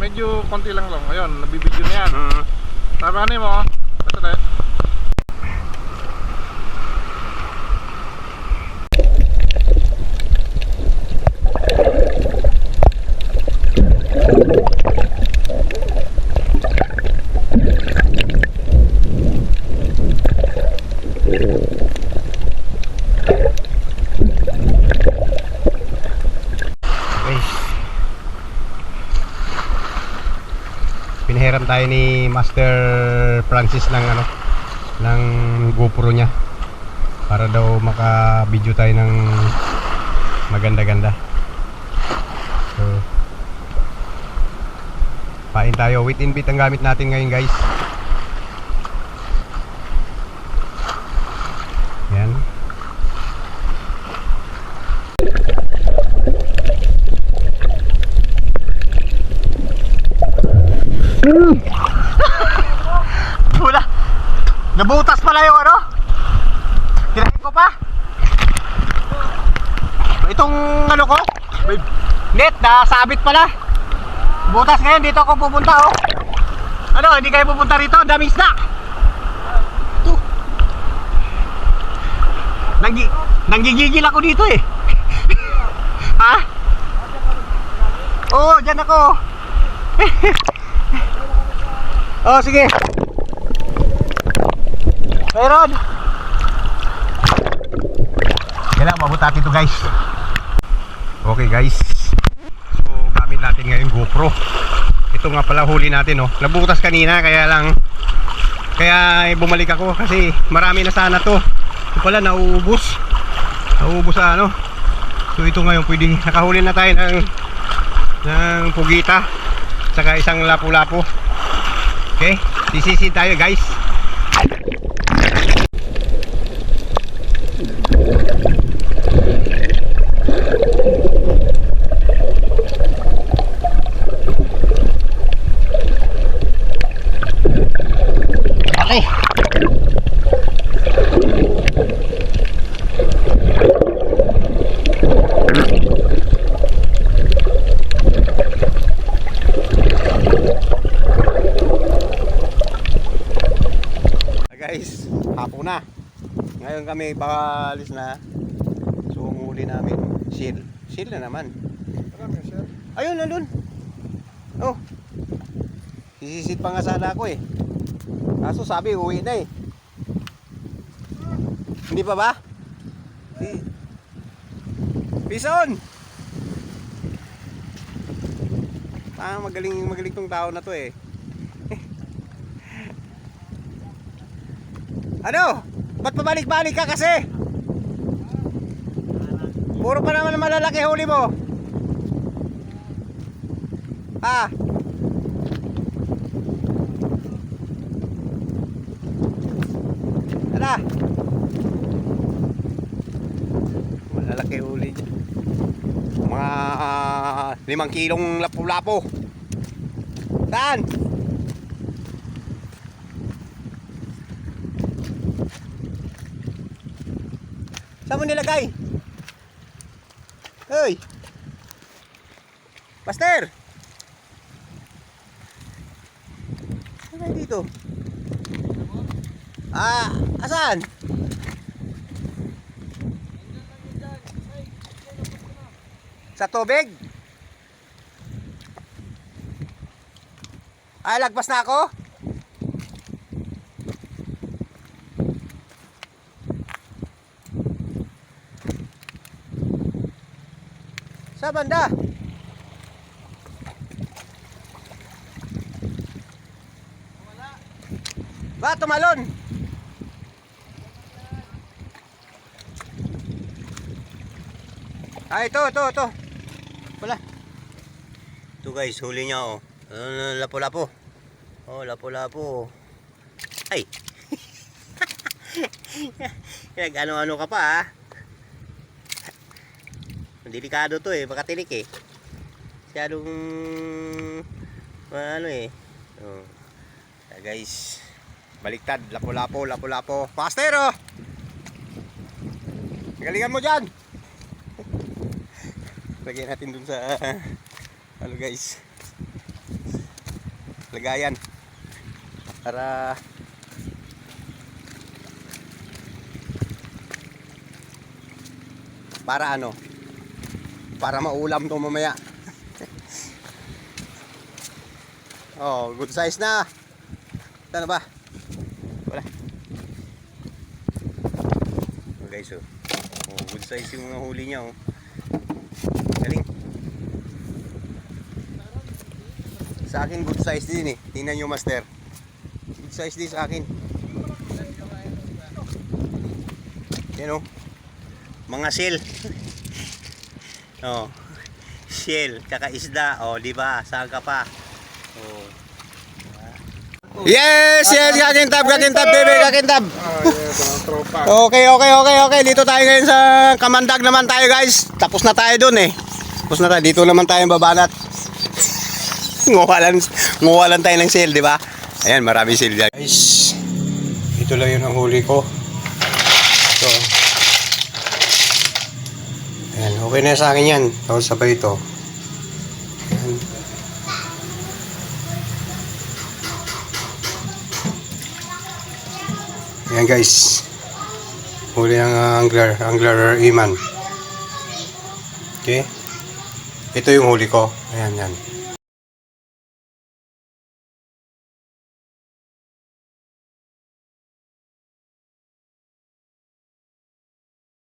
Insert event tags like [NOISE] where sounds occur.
medyo konti lang lang. Ayun, nabibidyo na yan. Mm. Tama mo. Ito na. Guys. Pinahiram tayo ni Master Francis ng ano ng GoPro niya para daw maka-video tayo ng maganda-ganda. So Pain tayo. With in bit ang gamit natin ngayon, guys. Yan. Wala. Nabutas pala yung ano? Kinain ko pa. Itong ano ko? Net, nasabit pala. Butas ngayon, dito ako pupunta oh. Ano, hindi kayo pupunta rito? Ang daming isda. Ito. Nanggi nanggigigil ako dito eh. [LAUGHS] ha? Oo, dyan ako. [LAUGHS] oh, sige. Meron. Kailangan mabot natin to guys. Okay guys. So gamit natin ngayon GoPro. Ito nga pala huli natin oh. Nabutas kanina kaya lang kaya eh, bumalik ako kasi marami na sana to. Ito pala nauubos. Nauubos sa ano. So ito ngayon pwedeng nakahuli na tayo ng ng pugita saka isang lapu-lapu. Okay? Sisisid tayo guys. Okay. Guys, hapon na. Ngayon kami pakalis na. So, huli namin, seal. Seal na naman. Ayun, nandun. Oh. Sisisid pa nga sana ako eh. Kaso sabi, uwi na eh. Hindi pa ba? Si- Pison! Ah, magaling magaling tong tao na to eh. Ano? Ba't pabalik-balik ka kasi? Puro pa naman malalaki huli mo. Ah. Ala. Malalaki uli dyan. Mga ah, limang kilong lapu-lapo. Saan? Mo nilagay? Hoy! Master! Saan dito? Ah, asan? Sa tubig? Ah, lagpas na ako? Sa banda? Ba, tumalon? Ah, ito, ito, ito. Wala. Ito guys, huli niya oh. Ano, lapo-lapo. Oh, lapo-lapo. Ay. [LAUGHS] Nag ano-ano ka pa ah. Delikado to eh, baka tinik eh. Masyadong ano eh. Oh. Ah, guys, baliktad, lapo-lapo, lapo-lapo. Faster oh! Galingan mo dyan! [LAUGHS] Lagyan natin dun sa ano guys. lagayan. Para para ano? Para maulam to mamaya. oh, good size na. Ano ba? Wala. Oh, guys, oh. oh. Good size yung mga huli niya, oh. Galing. Sa akin, good size din eh. Tingnan nyo, master. Good size din sa akin. Yan oh. Mga shell. [LAUGHS] oh. Shell, kakaisda. Oh, di ba? Saan ka pa? Oh. Yes, yes, kakintab, kakintab, baby, kakintab. Ah. Okay, okay, okay, okay. Dito tayo ngayon sa Kamandag naman tayo, guys. Tapos na tayo dun eh. Tapos na tayo. Dito naman tayo babanat. [LAUGHS] nguwalan, nguwalan tayo ng sale, di ba? Ayan, marami sale dyan. Guys, ito lang yun ang huli ko. Ito. Ayan, okay na sa akin yan. Tapos sabay ito. Ayan. Ayan guys. Huli ng uh, angler, angler Iman. Okay. Ito yung huli ko. Ayan yan.